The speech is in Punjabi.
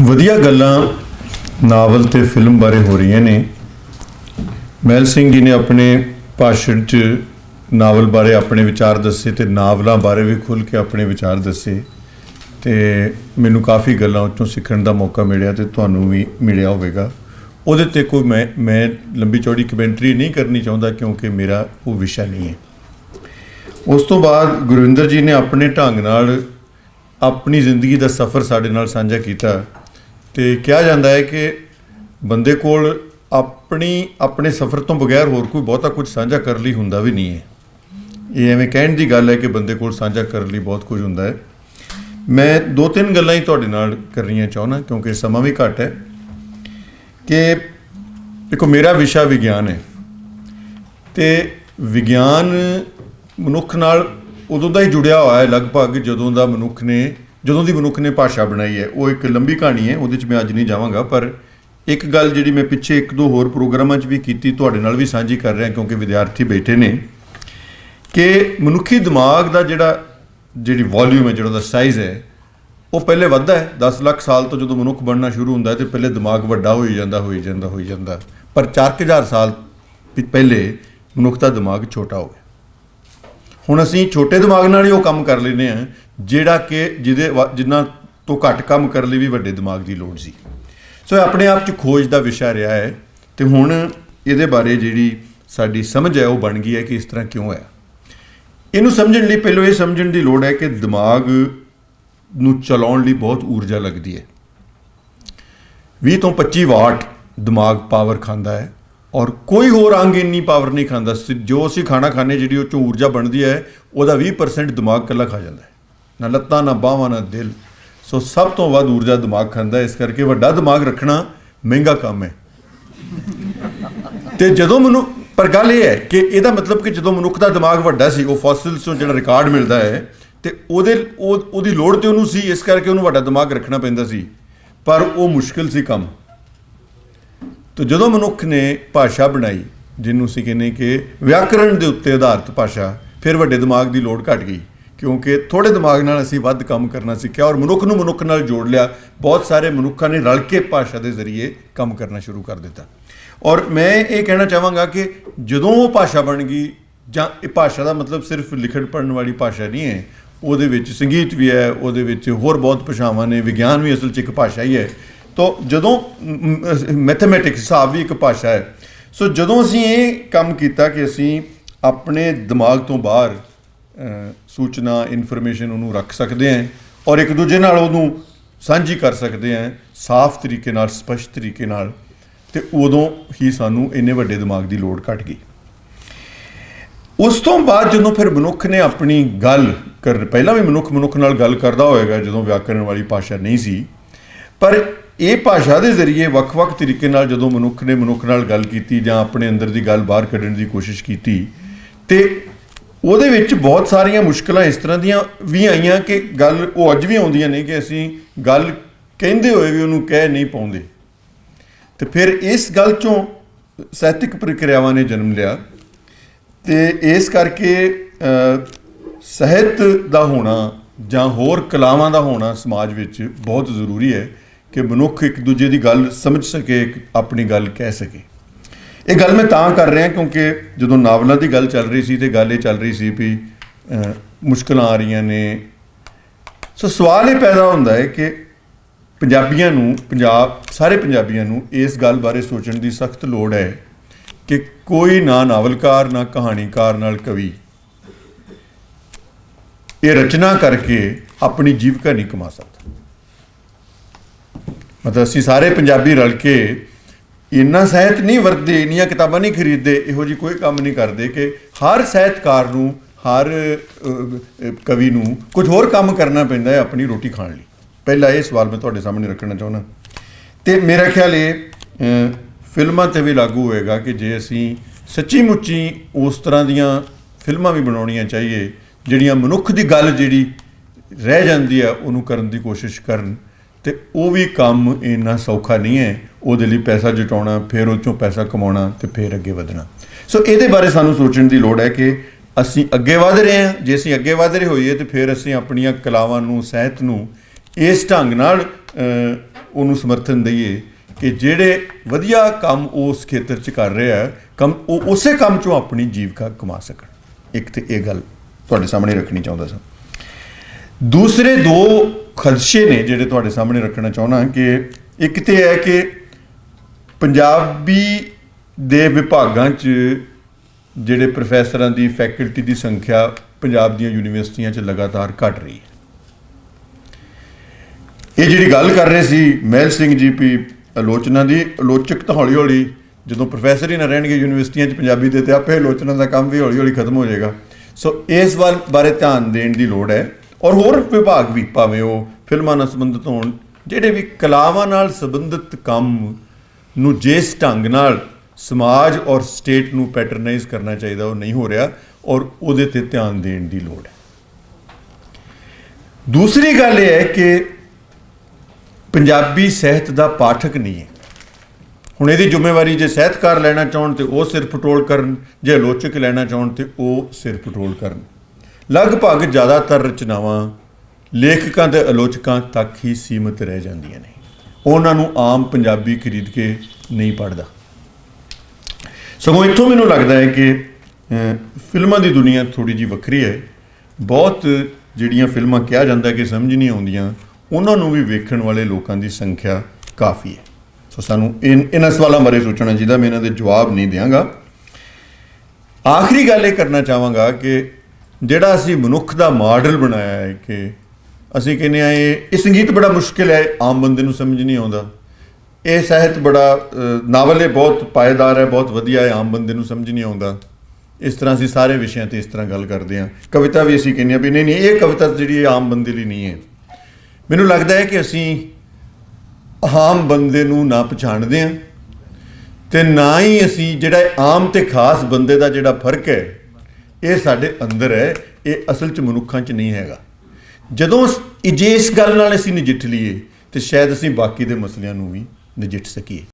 ਵਧੀਆ ਗੱਲਾਂ ਨਾਵਲ ਤੇ ਫਿਲਮ ਬਾਰੇ ਹੋ ਰਹੀਆਂ ਨੇ। ਮਹਿਲ ਸਿੰਘ ਜੀ ਨੇ ਆਪਣੇ ਭਾਸ਼ਣ 'ਚ ਨਾਵਲ ਬਾਰੇ ਆਪਣੇ ਵਿਚਾਰ ਦੱਸੇ ਤੇ ਨਾਵਲਾਂ ਬਾਰੇ ਵੀ ਖੁੱਲ੍ਹ ਕੇ ਆਪਣੇ ਵਿਚਾਰ ਦੱਸੇ ਤੇ ਮੈਨੂੰ ਕਾਫੀ ਗੱਲਾਂ ਉਹ ਸਿੱਖਣ ਦਾ ਮੌਕਾ ਮਿਲਿਆ ਤੇ ਤੁਹਾਨੂੰ ਵੀ ਮਿਲਿਆ ਹੋਵੇਗਾ। ਉਹਦੇ ਤੇ ਕੋਈ ਮੈਂ ਮੈਂ ਲੰਬੀ ਚੌੜੀ ਕਮੈਂਟਰੀ ਨਹੀਂ ਕਰਨੀ ਚਾਹੁੰਦਾ ਕਿਉਂਕਿ ਮੇਰਾ ਉਹ ਵਿਸ਼ਾ ਨਹੀਂ ਹੈ। ਉਸ ਤੋਂ ਬਾਅਦ ਗੁਰਵਿੰਦਰ ਜੀ ਨੇ ਆਪਣੇ ਢੰਗ ਨਾਲ ਆਪਣੀ ਜ਼ਿੰਦਗੀ ਦਾ ਸਫ਼ਰ ਸਾਡੇ ਨਾਲ ਸਾਂਝਾ ਕੀਤਾ। ਤੇ ਕਿਹਾ ਜਾਂਦਾ ਹੈ ਕਿ ਬੰਦੇ ਕੋਲ ਆਪਣੀ, ਆਪਣੇ ਸਫ਼ਰ ਤੋਂ ਬਗੈਰ ਹੋਰ ਕੋਈ ਬਹੁਤਾ ਕੁਝ ਸਾਂਝਾ ਕਰਨ ਲਈ ਹੁੰਦਾ ਵੀ ਨਹੀਂ ਹੈ। ਇਹ ਐਵੇਂ ਕਹਿਣ ਦੀ ਗੱਲ ਹੈ ਕਿ ਬੰਦੇ ਕੋਲ ਸਾਂਝਾ ਕਰਨ ਲਈ ਬਹੁਤ ਕੁਝ ਹੁੰਦਾ ਹੈ। ਮੈਂ ਦੋ ਤਿੰਨ ਗੱਲਾਂ ਹੀ ਤੁਹਾਡੇ ਨਾਲ ਕਰਨੀਆਂ ਚਾਹੁੰਦਾ, ਕਿਉਂਕਿ ਸਮਾਂ ਵੀ ਘੱਟ ਹੈ ਕਿ ਦੇਖੋ, ਮੇਰਾ ਵਿਸ਼ਾ ਵਿਗਿਆਨ ਹੈ ਤੇ ਵਿਗਿਆਨ ਮਨੁੱਖ ਨਾਲ ਉਦੋਂ ਦਾ ਹੀ ਜੁੜਿਆ ਹੋਇਆ ਹੈ, ਲਗਭਗ ਜਦੋਂ ਦਾ ਮਨੁੱਖ ਨੇ ਜਦੋਂ ਦੀ ਮਨੁੱਖ ਨੇ ਭਾਸ਼ਾ ਬਣਾਈ ਹੈ, ਉਹ ਇੱਕ ਲੰਬੀ ਕਹਾਣੀ ਹੈ, ਉਹਦੇ 'ਚ ਮੈਂ ਅੱਜ ਨਹੀਂ ਜਾਵਾਂਗਾ, ਪਰ ਇੱਕ ਗੱਲ ਜਿਹੜੀ ਮੈਂ ਪਿੱਛੇ ਇੱਕ ਦੋ ਹੋਰ ਪ੍ਰੋਗਰਾਮਾਂ 'ਚ ਵੀ ਕੀਤੀ, ਤੁਹਾਡੇ ਨਾਲ ਵੀ ਸਾਂਝੀ ਕਰ ਰਿਹਾ, ਕਿਉਂਕਿ ਵਿਦਿਆਰਥੀ ਬੈਠੇ ਨੇ, ਕਿ ਮਨੁੱਖੀ ਦਿਮਾਗ ਦਾ ਜਿਹੜਾ, ਜਿਹੜੀ ਵੋਲਿਊਮ ਹੈ, ਜਿਹੜਾ ਉਹਦਾ ਸਾਈਜ਼ ਹੈ, ਉਹ ਪਹਿਲੇ ਵੱਧਦਾ ਹੈ 10 ਲੱਖ ਸਾਲ ਤੋਂ ਜਦੋਂ ਮਨੁੱਖ ਬਣਨਾ ਸ਼ੁਰੂ ਹੁੰਦਾ ਹੈ, ਤੇ ਪਹਿਲੇ ਦਿਮਾਗ ਵੱਡਾ ਹੋਈ ਜਾਂਦਾ ਹੋਈ ਜਾਂਦਾ ਹੋਈ ਜਾਂਦਾ। ਪਰ 4000 ਸਾਲ ਪਹਿਲੇ ਮਨੁੱਖ ਦਾ ਦਿਮਾਗ ਛੋਟਾ ਹੋ ਗਿਆ। ਹੁਣ ਅਸੀਂ ਛੋਟੇ ਦਿਮਾਗ ਨਾਲ ਹੀ ਉਹ ਕੰਮ ਕਰ ਲੈਨੇ ਆ ਜਿਹੜਾ ਕਿ ਜਿਹਦੇ ਵਾ- ਜਿੰਨਾ ਤੋਂ ਘੱਟ ਕੰਮ ਕਰਨ ਲਈ ਵੀ ਵੱਡੇ ਦਿਮਾਗ ਦੀ ਲੋੜ ਸੀ। ਸੋ ਇਹ ਆਪਣੇ ਆਪ 'ਚ ਖੋਜ ਦਾ ਵਿਸ਼ਾ ਰਿਹਾ ਹੈ ਤੇ ਹੁਣ ਇਹਦੇ ਬਾਰੇ ਜਿਹੜੀ ਸਾਡੀ ਸਮਝ ਹੈ, ਉਹ ਬਣ ਗਈ ਹੈ ਕਿ ਇਸ ਤਰ੍ਹਾਂ ਕਿਉਂ ਹੈ। ਇਹਨੂੰ ਸਮਝਣ ਲਈ ਪਹਿਲਾਂ ਇਹ ਸਮਝਣ ਦੀ ਲੋੜ ਹੈ ਕਿ ਦਿਮਾਗ ਨੂੰ ਚਲਾਉਣ ਲਈ ਬਹੁਤ ਊਰਜਾ ਲੱਗਦੀ ਹੈ। 20 ਤੋਂ 25 ਵਾਟ ਦਿਮਾਗ ਪਾਵਰ ਖਾਂਦਾ ਹੈ। ਔਰ ਕੋਈ ਹੋਰ ਅੰਗ ਇੰਨੀ ਪਾਵਰ ਨਹੀਂ ਖਾਂਦਾ। ਸ- ਜੋ ਅਸੀਂ ਖਾਣਾ ਖਾਣੇ ਜਿਹੜੀ ਉਹ ਚੋਂ ਊਰਜਾ ਬਣਦੀ ਹੈ, ਉਹਦਾ 20% ਦਿਮਾਗ ਕੱਲਾ ਖਾ ਜਾਂਦਾ ਹੈ। ਨਾ ਲੱਤਾਂ, ਨਾ ਬਾਹਾਂ, ਨਾ ਦਿਲ। ਸੋ ਸਭ ਤੋਂ ਵੱਧ ਊਰਜਾ ਦਿਮਾਗ ਖਾਂਦਾ ਇਸ ਕਰਕੇ ਵੱਡਾ ਦਿਮਾਗ ਰੱਖਣਾ ਮਹਿੰਗਾ ਕੰਮ ਹੈ। ਤੇ ਜਦੋਂ ਮੈਨੂੰ, ਪਰ ਗੱਲ ਇਹ ਹੈ ਕਿ ਇਹਦਾ ਮਤਲਬ ਕਿ ਜਦੋਂ ਮਨੁੱਖ ਦਾ ਦਿਮਾਗ ਵੱਡਾ ਸੀ, ਉਹ ਫੋਸਿਲਸ ਤੋਂ ਜਿਹੜਾ ਰਿਕਾਰਡ ਮਿਲਦਾ ਹੈ, ਤੇ ਉਹਦੇ, ਉਹ, ਉਹਦੀ ਲੋੜ ਤੇ ਉਹਨੂੰ ਸੀ, ਇਸ ਕਰਕੇ ਉਹਨੂੰ ਵੱਡਾ ਦਿਮਾਗ ਰੱਖਣਾ ਪੈਂਦਾ ਸੀ। ਪਰ ਉਹ ਮੁਸ਼ਕਿਲ ਸੀ ਕੰਮ। ਤੋ ਜਦੋਂ ਮਨੁੱਖ ਨੇ ਭਾਸ਼ਾ ਬਣਾਈ, ਜਿਹਨੂੰ ਅਸੀਂ ਕਹਿੰਦੇ ਕਿ ਵਿਆਕਰਣ ਦੇ ਉੱਤੇ ਆਧਾਰਿਤ ਭਾਸ਼ਾ, ਫਿਰ ਵੱਡੇ ਦਿਮਾਗ ਦੀ ਲੋੜ ਘਟ ਗਈ। ਕਿਉਂਕਿ ਥੋੜੇ ਦਿਮਾਗ ਨਾਲ ਅਸੀਂ ਵੱਧ ਕੰਮ ਕਰਨਾ ਸਿੱਖਿਆ ਔਰ ਮਨੁੱਖ ਨੂੰ ਮਨੁੱਖ ਨਾਲ ਜੋੜ ਲਿਆ, ਬਹੁਤ ਸਾਰੇ ਮਨੁੱਖਾਂ ਨੇ ਰਲ ਕੇ ਭਾਸ਼ਾ ਦੇ ਜ਼ਰੀਏ ਕੰਮ ਕਰਨਾ ਸ਼ੁਰੂ ਕਰ ਦਿੱਤਾ। ਔਰ ਮੈਂ ਇਹ ਕਹਿਣਾ ਚਾਹਾਂਗਾ ਕਿ ਜਦੋਂ ਉਹ ਭਾਸ਼ਾ ਬਣ ਗਈ, ਜਾਂ ਇਹ ਭਾਸ਼ਾ ਦਾ ਮਤਲਬ ਸਿਰਫ ਲਿਖਣ ਪੜਨ ਵਾਲੀ ਭਾਸ਼ਾ ਨਹੀਂ ਹੈ, ਉਹਦੇ ਵਿੱਚ ਸੰਗੀਤ ਵੀ ਹੈ, ਉਹਦੇ ਵਿੱਚ ਹੋਰ ਬਹੁਤ ਭਾਸ਼ਾਵਾਂ ਨੇ, ਵਿਗਿਆਨ ਵੀ ਅਸਲ 'ਚ ਇੱਕ ਭਾਸ਼ਾ ਹੀ ਹੈ। ਤੋ ਜਦੋਂ ਮੈਥਮੈਟਿਕਸ ਹਿਸਾਬ ਵੀ ਇੱਕ ਭਾਸ਼ਾ ਹੈ, ਸੋ ਜਦੋਂ ਅਸੀਂ ਇਹ ਕੰਮ ਕੀਤਾ ਕਿ ਅਸੀਂ ਆਪਣੇ ਦਿਮਾਗ ਤੋਂ ਬਾਹਰ ਸੂਚਨਾ ਇਨਫੋਰਮੇਸ਼ਨ ਉਹਨੂੰ ਰੱਖ ਸਕਦੇ ਹਾਂ ਔਰ ਇੱਕ ਦੂਜੇ ਨਾਲ ਉਹਨੂੰ ਸਾਂਝੀ ਕਰ ਸਕਦੇ ਹਾਂ, ਸਾਫ਼ ਤਰੀਕੇ ਨਾਲ, ਸਪਸ਼ਟ ਤਰੀਕੇ ਨਾਲ, ਤੇ ਉਦੋਂ ਹੀ ਸਾਨੂੰ ਇੰਨੇ ਵੱਡੇ ਦਿਮਾਗ ਦੀ ਲੋੜ ਘਟ ਗਈ। ਉਸ ਤੋਂ ਬਾਅਦ ਜਦੋਂ ਫਿਰ ਮਨੁੱਖ ਨੇ ਆਪਣੀ ਗੱਲ ਕਰ, ਪਹਿਲਾਂ ਵੀ ਮਨੁੱਖ ਮਨੁੱਖ ਨਾਲ ਗੱਲ ਕਰਦਾ ਹੋਵੇਗਾ ਜਦੋਂ ਵਿਆਕਰਣ ਵਾਲੀ ਭਾਸ਼ਾ ਨਹੀਂ ਸੀ, ਪਰ ਇਹ ਭਾਸ਼ਾ ਦੇ ਜ਼ਰੀਏ ਵੱਖ-ਵੱਖ ਤਰੀਕੇ ਨਾਲ ਜਦੋਂ ਮਨੁੱਖ ਨੇ ਮਨੁੱਖ ਨਾਲ ਗੱਲ ਕੀਤੀ ਜਾਂ ਆਪਣੇ ਅੰਦਰ ਦੀ ਗੱਲ ਬਾਹਰ ਕੱਢਣ ਦੀ ਕੋਸ਼ਿਸ਼ ਕੀਤੀ ਤੇ ਉਹਦੇ ਵਿੱਚ ਬਹੁਤ ਸਾਰੀਆਂ ਮੁਸ਼ਕਲਾਂ ਇਸ ਤਰ੍ਹਾਂ ਦੀਆਂ ਵੀ ਆਈਆਂ ਕਿ ਗੱਲ ਉਹ ਅੱਜ ਵੀ ਆਉਂਦੀਆਂ ਨੇ ਕਿ ਅਸੀਂ ਗੱਲ ਕਹਿੰਦੇ ਹੋਏ ਵੀ ਉਹਨੂੰ ਕਹਿ ਨਹੀਂ ਪਾਉਂਦੇ। ਤੇ ਫਿਰ ਇਸ ਗੱਲ ਚੋਂ ਸਾਹਿਤਿਕ ਪ੍ਰਕਿਰਿਆਵਾਂ ਨੇ ਜਨਮ ਲਿਆ ਤੇ ਇਸ ਕਰਕੇ ਅ, ਸਾਹਿਤ ਦਾ ਹੋਣਾ ਜਾਂ ਹੋਰ ਕਲਾਵਾਂ ਦਾ ਹੋਣਾ ਸਮਾਜ ਵਿੱਚ ਬਹੁਤ ਜ਼ਰੂਰੀ ਹੈ। ਕਿ ਮਨੁੱਖ ਇੱਕ ਦੂਜੇ ਦੀ ਗੱਲ ਸਮਝ ਸਕੇ ਆਪਣੀ ਗੱਲ ਕਹਿ ਸਕੇ। ਇਹ ਗੱਲ ਮੈਂ ਤਾਂ ਕਰ ਰਿਹਾ ਕਿਉਂਕਿ ਜਦੋਂ ਨਾਵਲਾਂ ਦੀ ਗੱਲ ਚੱਲ ਰਹੀ ਸੀ ਤੇ ਗੱਲ ਇਹ ਚੱਲ ਰਹੀ ਸੀ ਵੀ ਅ, ਮੁਸ਼ਕਲਾਂ ਆ ਰਹੀਆਂ ਨੇ। ਸੋ ਸਵਾਲ ਇਹ ਪੈਦਾ ਹੁੰਦਾ ਹੈ ਕਿ ਪੰਜਾਬੀਆਂ ਨੂੰ ਪੰਜਾਬ ਸਾਰੇ ਪੰਜਾਬੀਆਂ ਨੂੰ ਇਸ ਗੱਲ ਬਾਰੇ ਸੋਚਣ ਦੀ ਸਖਤ ਲੋੜ ਹੈ ਕਿ ਕੋਈ ਨਾ ਨਾਵਲਕਾਰ ਨਾ ਕਹਾਣੀਕਾਰ ਨਾਲ ਕਵੀ ਇਹ ਰਚਨਾ ਕਰਕੇ ਆਪਣੀ ਜੀਵਿਕਾ ਨਹੀਂ ਕਮਾ ਸਕਦਾ। ਮਤਲਬ ਅਸੀਂ ਸਾਰੇ ਪੰਜਾਬੀ ਰਲ ਕੇ ਇੰਨਾ ਸਾਹਿਤ ਨਹੀਂ ਵਰਤਦੇ, ਇੰਨੀਆਂ ਕਿਤਾਬਾਂ ਨਹੀਂ ਖਰੀਦਦੇ, ਇਹੋ ਜੀ ਕੋਈ ਕੰਮ ਨਹੀਂ ਕਰਦੇ ਕਿ ਹਰ ਸਾਹਿਤਕਾਰ ਨੂੰ, ਹਰ ਕਵੀ ਨੂੰ ਕੁਝ ਹੋਰ ਕੰਮ ਕਰਨਾ ਪੈਂਦਾ ਹੈ ਆਪਣੀ ਰੋਟੀ ਖਾਣ ਲਈ। ਪਹਿਲਾ ਇਹ ਸਵਾਲ ਮੈਂ ਤੁਹਾਡੇ ਸਾਹਮਣੇ ਰੱਖਣਾ ਚਾਹੁੰਦਾ। ਤੇ ਮੇਰਾ ਖਿਆਲ ਇਹ ਫਿਲਮਾਂ ਤੇ ਵੀ ਲਾਗੂ ਹੋਏਗਾ ਕਿ ਜੇ ਅਸੀਂ ਸੱਚੀ ਮੁੱਚੀ ਉਸ ਤਰ੍ਹਾਂ ਦੀਆਂ ਫਿਲਮਾਂ ਵੀ ਬਣਾਉਣੀਆਂ ਚਾਹੀਏ, ਜਿਹੜੀਆਂ ਮਨੁੱਖ ਦੀ ਗੱਲ ਜਿਹੜੀ ਰਹਿ ਜਾਂਦੀ ਹੈ, ਉਹਨੂੰ ਕਰਨ ਦੀ ਕੋਸ਼ਿਸ਼ ਕਰਨ ਤੇ ਉਹ ਵੀ ਕੰਮ ਇੰਨਾ ਸੌਖਾ ਨਹੀਂ ਹੈ, ਉਹਦੇ ਲਈ ਪੈਸਾ ਜਟਾਉਣਾ, ਫਿਰ ਉਹ ਚੋਂ ਪੈਸਾ ਕਮਾਉਣਾ ਤੇ ਫਿਰ ਅੱਗੇ ਵਧਣਾ। ਸੋ ਇਹਦੇ ਬਾਰੇ ਸਾਨੂੰ ਸੋਚਣ ਦੀ ਲੋੜ ਹੈ ਕਿ ਅਸੀਂ ਅੱਗੇ ਵਧ ਰਹੇ ਹਾਂ, ਜੇ ਅਸੀਂ ਅੱਗੇ ਵਧ ਰਹੇ ਹੋਈਏ ਤੇ ਫਿਰ ਅਸੀਂ ਆਪਣੀਆਂ ਕਲਾਵਾਂ ਨੂੰ, ਸਾਹਿਤ ਨੂੰ ਇਸ ਢੰਗ ਨਾਲ ਉਹਨੂੰ ਸਮਰਥਨ ਦਈਏ ਕਿ ਜਿਹੜੇ ਵਧੀਆ ਕੰਮ ਉਸ ਖੇਤਰ 'ਚ ਕਰ ਰਿਹਾ ਹੈ, ਕੰਮ ਉਹ ਉਸੇ ਕੰਮ 'ਚੋਂ ਆਪਣੀ ਜੀਵਿਕਾ ਕਮਾ ਸਕਣ। ਇੱਕ ਤੇ ਇਹ ਗੱਲ ਤੁਹਾਡੇ ਸਾਹਮਣੇ ਰੱਖਣੀ ਚਾਹੁੰਦਾ ਸਾਂ। ਦੂਸਰੇ ਦੋ ਖਦਸ਼ੇ ਨੇ ਜਿਹੜੇ ਤੁਹਾਡੇ ਸਾਹਮਣੇ ਰੱਖਣਾ ਚਾਹੁੰਦਾ ਕਿ ਇੱਕ ਤੇ ਹੈ ਕਿ ਪੰਜਾਬੀ ਦੇ ਵਿਭਾਗਾਂ 'ਚ ਜਿਹੜੇ ਪ੍ਰੋਫੈਸਰਾਂ ਦੀ ਫੈਕਲਟੀ ਦੀ ਸੰਖਿਆ ਪੰਜਾਬ ਦੀਆਂ ਯੂਨੀਵਰਸਿਟੀਆਂ 'ਚ ਲਗਾਤਾਰ ਘਟ ਰਹੀ ਹੈ। ਇਹ ਜਿਹੜੀ ਗੱਲ ਕਰ ਰਹੇ ਸੀ ਮਹਿਲ ਸਿੰਘ ਜੀ ਪੀ ਆਲੋਚਨਾ ਦੀ, ਆਲੋਚਕ ਤਾਂ ਹੌਲੀ ਹੌਲੀ ਜਦੋਂ ਪ੍ਰੋਫੈਸਰ ਹੀ ਨਾ ਰਹਿਣਗੇ ਯੂਨੀਵਰਸਿਟੀਆਂ 'ਚ ਪੰਜਾਬੀ ਦੇ, ਤੇ ਆਪੇ ਆਲੋਚਨਾ ਦਾ ਕੰਮ ਵੀ ਹੌਲੀ ਹੌਲੀ ਖਤਮ ਹੋ ਜਾਏਗਾ। ਸੋ ਇਸ ਵੱਲ ਬਾਰੇ ਧਿਆਨ ਦੇਣ ਦੀ ਲੋੜ ਹੈ ਔਰ ਹੋਰ ਵਿਭਾਗ ਵੀ, ਭਾਵੇਂ ਉਹ ਫਿਲਮਾਂ ਨਾਲ ਸੰਬੰਧਿਤ ਹੋਣ, ਜਿਹੜੇ ਵੀ ਕਲਾਵਾਂ ਨਾਲ ਸੰਬੰਧਿਤ ਕੰਮ ਨੂੰ ਜਿਸ ਢੰਗ ਨਾਲ ਸਮਾਜ ਔਰ ਸਟੇਟ ਨੂੰ ਪੈਟਰਨਾਈਜ਼ ਕਰਨਾ ਚਾਹੀਦਾ, ਉਹ ਨਹੀਂ ਹੋ ਰਿਹਾ ਔਰ ਉਹਦੇ ਤੇ ਧਿਆਨ ਦੇਣ ਦੀ ਲੋੜ ਹੈ। ਦੂਸਰੀ ਗੱਲ ਇਹ ਹੈ ਕਿ ਪੰਜਾਬੀ ਸਾਹਿਤ ਦਾ ਪਾਠਕ ਨਹੀਂ ਹੈ। ਹੁਣ ਇਹਦੀ ਜ਼ਿੰਮੇਵਾਰੀ ਜੇ ਸਾਹਿਤਕਾਰ ਲੈਣਾ ਚਾਹਣ ਤੇ ਉਹ ਸਿਰ ਪਟੋਲ ਕਰਨ, ਜੇ ਆਲੋਚਕ ਲੈਣਾ ਚਾਹਣ ਤੇ ਉਹ ਸਿਰ ਪਟੋਲ ਕਰਨ। ਲਗਭਗ ਜ਼ਿਆਦਾਤਰ ਰਚਨਾਵਾਂ ਲੇਖਕਾਂ ਤੇ ਆਲੋਚਕਾਂ ਤੱਕ ਹੀ ਸੀਮਿਤ ਰਹਿ ਜਾਂਦੀਆਂ ਨੇ। ਉਹਨਾਂ ਨੂੰ ਆਮ ਪੰਜਾਬੀ ਖਰੀਦ ਕੇ ਨਹੀਂ ਪੜਦਾ ਸਗੋਂ ਇੱਥੋਂ ਮੈਨੂੰ ਲੱਗਦਾ ਹੈ ਕਿ ਫਿਲਮਾਂ ਦੀ ਦੁਨੀਆ ਥੋੜੀ ਜੀ ਵੱਖਰੀ ਹੈ। ਬਹੁਤ ਜਿਹੜੀਆਂ ਫਿਲਮਾਂ ਕਿਹਾ ਜਾਂਦਾ ਕਿ ਸਮਝ ਨਹੀਂ ਆਉਂਦੀਆਂ, ਉਹਨਾਂ ਨੂੰ ਵੀ ਵੇਖਣ ਵਾਲੇ ਲੋਕਾਂ ਦੀ ਸੰਖਿਆ ਕਾਫੀ ਹੈ। ਸੋ ਸਾਨੂੰ ਇਨ, ਇਹਨਾਂ ਸਵਾਲਾਂ ਬਾਰੇ ਸੋਚਣਾ ਚਾਹੀਦਾ, ਮੈਂ ਇਹਨਾਂ ਦੇ ਜਵਾਬ ਨਹੀਂ ਦਿਆਂਗਾ। ਆਖਰੀ ਗੱਲ ਇਹ ਕਰਨਾ ਚਾਹਾਂਗਾ ਕਿ ਜਿਹੜਾ ਅਸੀਂ ਮਨੁੱਖ ਦਾ ਮਾਡਲ ਬਣਾਇਆ ਹੈ ਕਿ ਅਸੀਂ ਕਹਿੰਦੇ ਆ ਇਹ ਇਹ ਸੰਗੀਤ ਬੜਾ ਮੁਸ਼ਕਿਲ ਹੈ ਆਮ ਬੰਦੇ ਨੂੰ ਸਮਝ ਨਹੀਂ ਆਉਂਦਾ। ਇਹ ਸਾਹਿਤ ਬੜਾ ਅ, ਨਾਵਲ ਇਹ ਬਹੁਤ ਪਾਏਦਾਰ ਹੈ ਬਹੁਤ ਵਧੀਆ ਹੈ ਆਮ ਬੰਦੇ ਨੂੰ ਸਮਝ ਨਹੀਂ ਆਉਂਦਾ। ਇਸ ਤਰ੍ਹਾਂ ਅਸੀਂ ਸਾਰੇ ਵਿਸ਼ਿਆਂ ਤੇ ਇਸ ਤਰ੍ਹਾਂ ਗੱਲ ਕਰਦੇ ਹਾਂ। ਕਵਿਤਾ ਵੀ ਅਸੀਂ ਕਹਿੰਦੇ ਆ ਵੀ ਨਹੀਂ ਨਹੀਂ ਇਹ ਕਵਿਤਾ ਜਿਹੜੀ ਇਹ ਆਮ ਬੰਦੇ ਲਈ ਨਹੀਂ ਹੈ। ਮੈਨੂੰ ਲੱਗਦਾ ਹੈ ਕਿ ਅਸੀਂ ਆਮ ਬੰਦੇ ਨੂੰ ਨਾ ਪਛਾਣਦੇ ਹਾਂ ਤੇ ਨਾ ਹੀ ਅਸੀਂ ਜਿਹੜਾ ਆਮ ਤੇ ਖਾਸ ਬੰਦੇ ਦਾ ਜਿਹੜਾ ਫ਼ਰਕ ਹੈ ਇਹ ਸਾਡੇ ਅੰਦਰ ਹੈ, ਇਹ ਅਸਲ 'ਚ ਮਨੁੱਖਾਂ 'ਚ ਨਹੀਂ ਹੈਗਾ। ਜਦੋਂ ਸ- ਜੇ ਇਸ ਗੱਲ ਨਾਲ ਅਸੀਂ ਨਜਿੱਠ ਲਈਏ, ਤੇ ਸ਼ਾਇਦ ਅਸੀਂ ਬਾਕੀ ਦੇ ਮਸਲਿਆਂ ਨੂੰ ਵੀ ਨਜਿੱਠ ਸਕੀਏ।